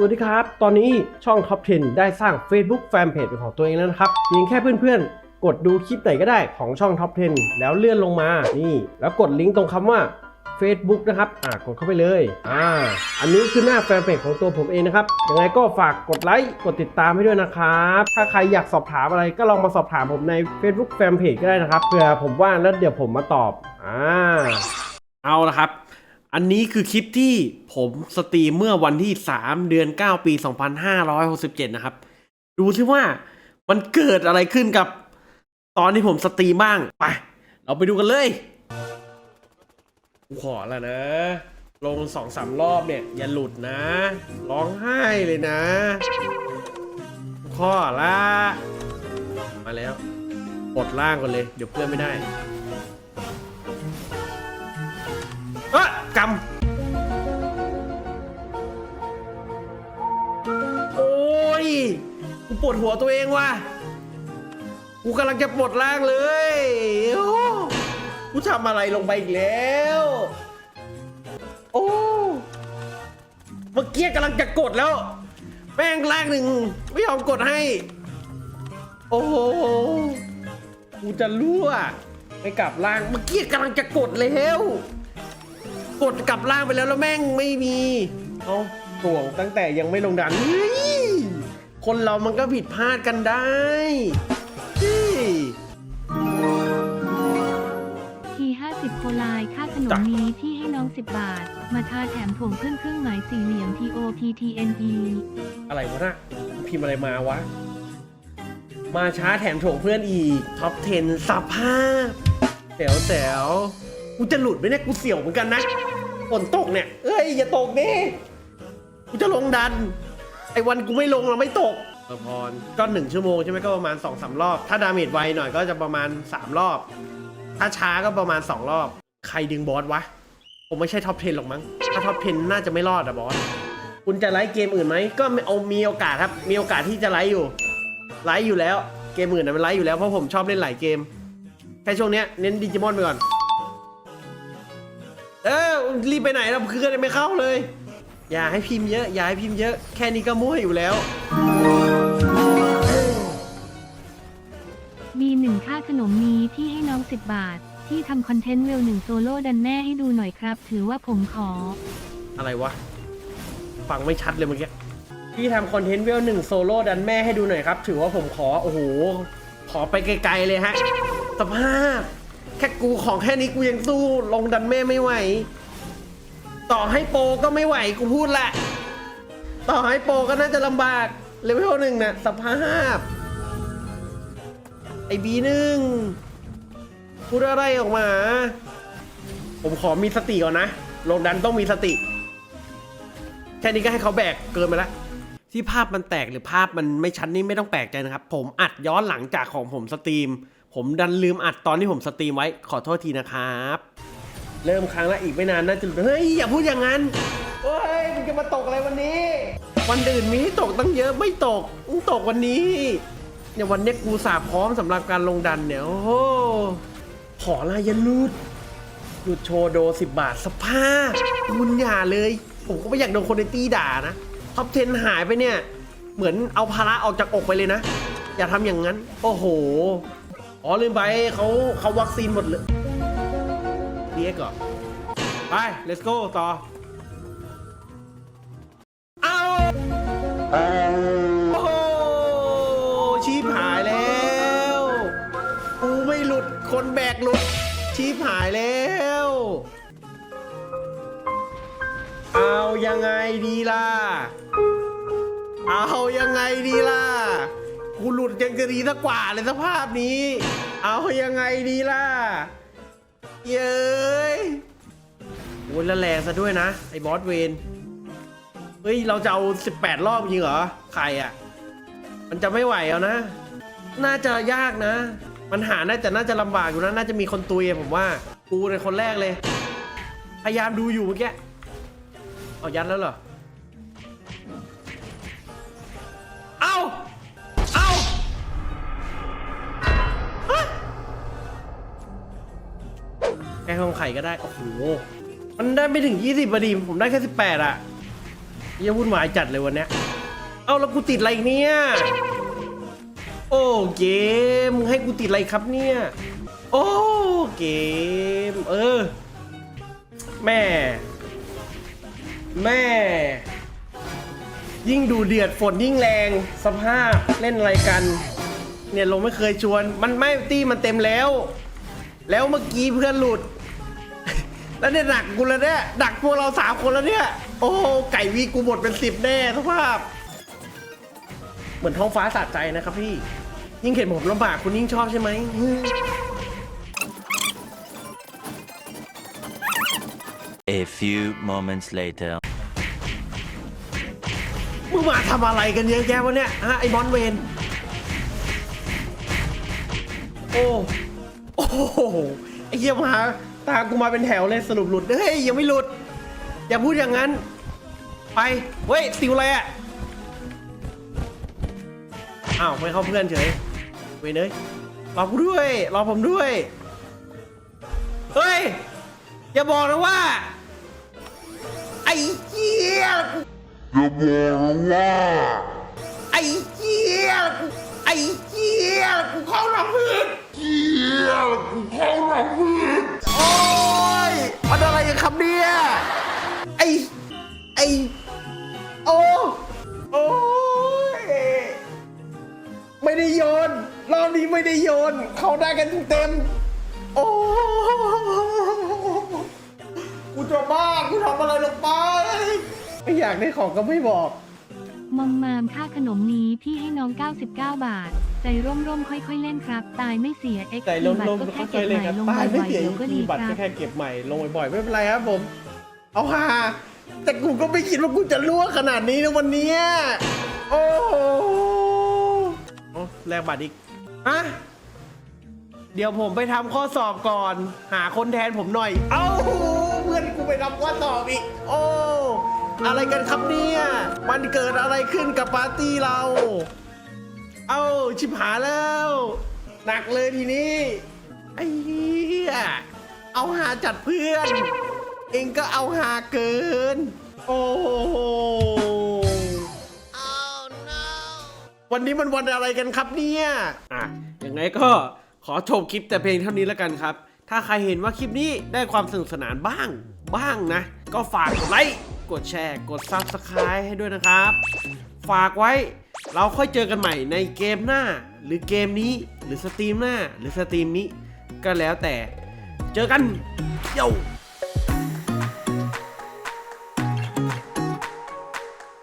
สวัสดีครับ ตอนนี้ช่อง Top 10 ได้สร้าง Facebook Fanpage เป็นของตัวเองแล้วนะครับเพียงแค่เพื่อนๆ กดดูคลิปไหนก็ได้ของช่อง Top 10 แล้วเลื่อนลงมานี่ แล้วกดลิงก์ตรงคำว่า Facebook นะครับ อ่ากดเข้าไปเลย อ่า อันนี้คือหน้าแฟนเพจของตัวผมเองนะครับ ยังไงก็ฝากกดไลค์ กดติดตามให้ด้วยนะครับ ถ้าใครอยากสอบถามอะไรก็ลองมาสอบถามผมใน Facebook Fanpage ก็ได้นะครับ เผื่อผมว่างแล้วเดี๋ยวผมมาตอบ อ่า เอาละครับ อันนี้คือคลิปที่ผมสตรีมเมื่อวันที่ 3 เดือน 9 ปี 2567 นะครับ ดูซิว่ามันเกิดอะไรขึ้นกับตอนที่ผมสตรีมบ้าง ไป เราไปดูกันเลยกูขอแล้วนะ ลงสองสามรอบเนี่ย อย่าหลุดนะ ร้องไห้เลยนะกูขอละ มาแล้วปลดล่างก่อนเลย เดี๋ยวเพื่อนไม่ได้ เอ้อกำโอ้ย กูปวดหัวตัวเองว่ะ กูกำลังจะปลดล่างเลยโอ้กูทำอะไรลงไปอีกแล้ว โอ้ เมื่อกี้กำลังจะกดแล้ว แม่งล่างหนึ่งไม่ยอมกดให้ โอ้โห กูจะรั่วไม่กลับล่าง เมื่อกี้กำลังจะกดแล้ว กดกลับล่างไปแล้วแล้วแม่งไม่มีเอาห่วงตั้งแต่ยังไม่ลงดันเฮ้ยคนเรามันก็ผิดพลาดกันได้เฮ้ยที50โคลายค่าขนมจ้ะนี้ที่ให้น้อง 10 บาท มาทาแถมถ่วงเพื่อนเครื่องหมายสี่เหลี่ยม T O P T N E อะไรวะน่ะพิมพ์อะไรมาวะ มาช้าแถมถ่วงเพื่อนอีกท็อป 10สภาพแถวแถวกูจะหลุดไหมเนี่ยกูเสี่ยวเหมือนกันนะ ฝนตกเนี่ย เอ้ยอย่าตกดิกูจะลงดัน ไอ้วันกูไม่ลงเราไม่ตกเออพรก็หนึ่งชั่วโมงใช่ไหมก็ประมาณสองสามรอบ ถ้าดาเมจไวหน่อยก็จะประมาณสามรอบ ถ้าช้าก็ประมาณสองรอบ ใครดึงบอสวะ ผมไม่ใช่ท็อป 10 หรอกมั้ง ถ้าท็อป 10 น่าจะไม่รอดอะบอส คุณจะไลฟ์เกมอื่นไหม ก็เอามีโอกาสครับ มีโอกาสที่จะไลฟ์อยู่ ไลฟ์อยู่แล้ว เกมอื่นนะมันไลฟ์อยู่แล้วเพราะผมชอบเล่นหลายเกม แค่ช่วงเนี้ยเน้นดิจิมอนไปก่อนเออ รีบไปไหนเราคือกันไม่เข้าเลย อย่าให้พิมพ์เยอะ อย่าให้พิมพ์เยอะ แค่นี้ก็มั่วอยู่แล้ว มีหนึ่งค่าขนมนี้ที่ให้น้อง 10 บาท ที่ทำคอนเทนต์เวลหนึ่งโซโล่ดันแม่ให้ดูหน่อยครับ ถือว่าผมขอ อะไรวะ ฟังไม่ชัดเลยเมื่อกี้ พี่ทำคอนเทนต์เวลหนึ่งโซโล่ดันแม่ให้ดูหน่อยครับ ถือว่าผมขอ โอ้โห ขอไปไกลๆเลยฮะสภาพ แค่กูของแค่นี้กูยังสู้ลงดันแม่ไม่ไหว ต่อให้โปรก็ไม่ไหวกูพูดแหละ ต่อให้โปรก็น่าจะลำบากเลเวลหนึ่งน่ะสภาพ ไอบีหนึ่งพูดอะไรออกมา ผมขอมีสติก่อนนะลงดันต้องมีสติ แค่นี้ก็ให้เขาแบกเกินไปแล้วที่ภาพมันแตกหรือภาพมันไม่ชัดนี่ไม่ต้องแปลกใจนะครับ ผมอัดย้อนหลังจากของผมสตรีม ผมดันลืมอัดตอนที่ผมสตรีมไว้ขอโทษทีนะครับ เริ่มครั้งละอีกไม่นานน่าจะเฮ้ยอย่าพูดอย่างนั้นโอ้ยมึงจะมาตกอะไรวันนี้ วันอื่นมีให้ตกตั้งเยอะไม่ตกมึงตกวันนี้เนี่ยวันนี้กูสาพร้อมสำหรับการลงดันเนี่ยโอ้โหขอลายลุดหยุดโชว์โดสิบบาทสภาพมุนอย่าเลย ผมก็ไม่อยากโดนคนในตี้ด่านะท็อป10หายไปเนี่ย เหมือนเอาภาระออกจากอกไปเลยนะ อย่าทำอย่างนั้น โอ้โห อ๋อลืมไปเขาเขาวัคซีนหมดเลย เรียกเหรอ ไป let's go ต่อ เอาโอ้โหชีพหายแล้ว กูไม่หลุด คนแบกหลุด ชีพหายแล้ว เอายังไงดีล่ะ เอายังไงดีล่ะ กูหลุดยังจะดีสักกว่าเลยสภาพนี้ เอายังไงดีล่ะ เย้ยโอ้ยแล้วแรงซะด้วยนะ ไอ้บอสเวนเฮ้ย เราจะเอา 18 รอบจริงเหรอใครอะ มันจะไม่ไหวเอานะ น่าจะยากนะ มันหาน่าจะน่าจะลำบากอยู่นะ น่าจะมีคนตุยผมว่า กูในคนแรกเลย พยายามดูอยู่เมื่อกี้ เอายัดแล้วเหรอ แกงของไข่ก็ได้ โอ้โห มันได้ไม่ถึง 20พอดีผมได้แค่18อะเหี้ยังวุ่นวายจัดเลยวันเนี้ย เอาแล้วกูติดอะไรเนี่ย โอ้เกมมึงให้กูติดอะไรครับเนี่ย โอ้เกม เออ แม่ แม่ ยิ่งดูเดือดฝนยิ่งแรงสภาพเล่นอะไรกัน เนี่ยลงไม่เคยชวน มันไม่ตี้มันเต็มแล้ว แล้วเมื่อกี้เพื่อนหลุด แล้วเนี่ยดักกูแล้วเนี่ยดักพวกเราสามคนแล้วเนี่ย โอ้ไก่วีกูหมดเป็นสิบแน่สภาพ เหมือนท้องฟ้าสะใจนะครับพี่ ยิ่งเห็นผมลำบากคุณยิ่งชอบใช่ไหมอืม A few moments later. มึงมาทำอะไรกันเยอะแยะวะเนี่ยฮะไอ้บอลเวนโอ้โอ้โหไอ้เหี้ยมา ตามกูมาเป็นแถวเลยสรุปหลุด เฮ้ยยังไม่หลุด อย่าพูดอย่างนั้น ไป เว้ยติวอะไรอะอ้าวไม่เข้าเพื่อนเฉยเว้ยเนยรอกูด้วย รอผมด้วย เฮ้ย อย่าบอกนะว่า ไอ้เหี้ยกูไอ้เหี้ยกูไอ้เหี้ยกูเข้าหลังพืชเหี้ยกูเข้าหลังพืช ไม่ได้โยน เขาได้กันเต็มๆโอ้กูจะบ้ากูทำอะไรลงไป ไม่อยากได้ของก็ไม่บอก มอมมามค่าขนมนี้พี่ให้น้อง 99 บาท ใจร่มร่มๆค่อยๆเล่นครับ ตายไม่เสีย X ใจล้มบัตลรมก็ก็แค่เคเก็บยใหเลยม่ครับลงตายบ่ไม่อยเสียๆเดี๋ยวก็ดีบัตรคก็รับแค่เก็บใหม่ลงบ่อยๆไม่เป็นไรครับผม เอาฮาแต่กูก็ไม่คิดว่ากูจะรั่วขนาดนี้นะวันเนี้ยโอ้โหโอ้แลกบัตรอีก ฮะเดี๋ยวผมไปทำข้อสอบก่อน หาคนแทนผมหน่อย เอ้าเพื่อนกูไปทำข้อสอบอีก โอ้อะไรกันครับเนี่ย มันเกิดอะไรขึ้นกับปาร์ตี้เรา เอ้าชิบหายแล้ว หนักเลยทีนี้ ไอ้เหี้ยเอาหาจัดเพื่อน เองก็เอาหาเกิน โอ้โห วันนี้มันวันอะไรกันครับเนี่ยอะอย่างไรก็ขอจบคลิปแต่เพียงเท่านี้แล้วกันครับ ถ้าใครเห็นว่าคลิปนี้ได้ความสนุกสนานบ้าง บ้างนะ ก็ฝากกดไลค์กดแชร์ กด Subscribe ให้ด้วยนะครับ ฝากไว้เราค่อยเจอกันใหม่ในเกมหน้า หรือเกมนี้หรือสตรีมหน้า หรือสตรีมนี้ ก็แล้วแต่เจอกันโย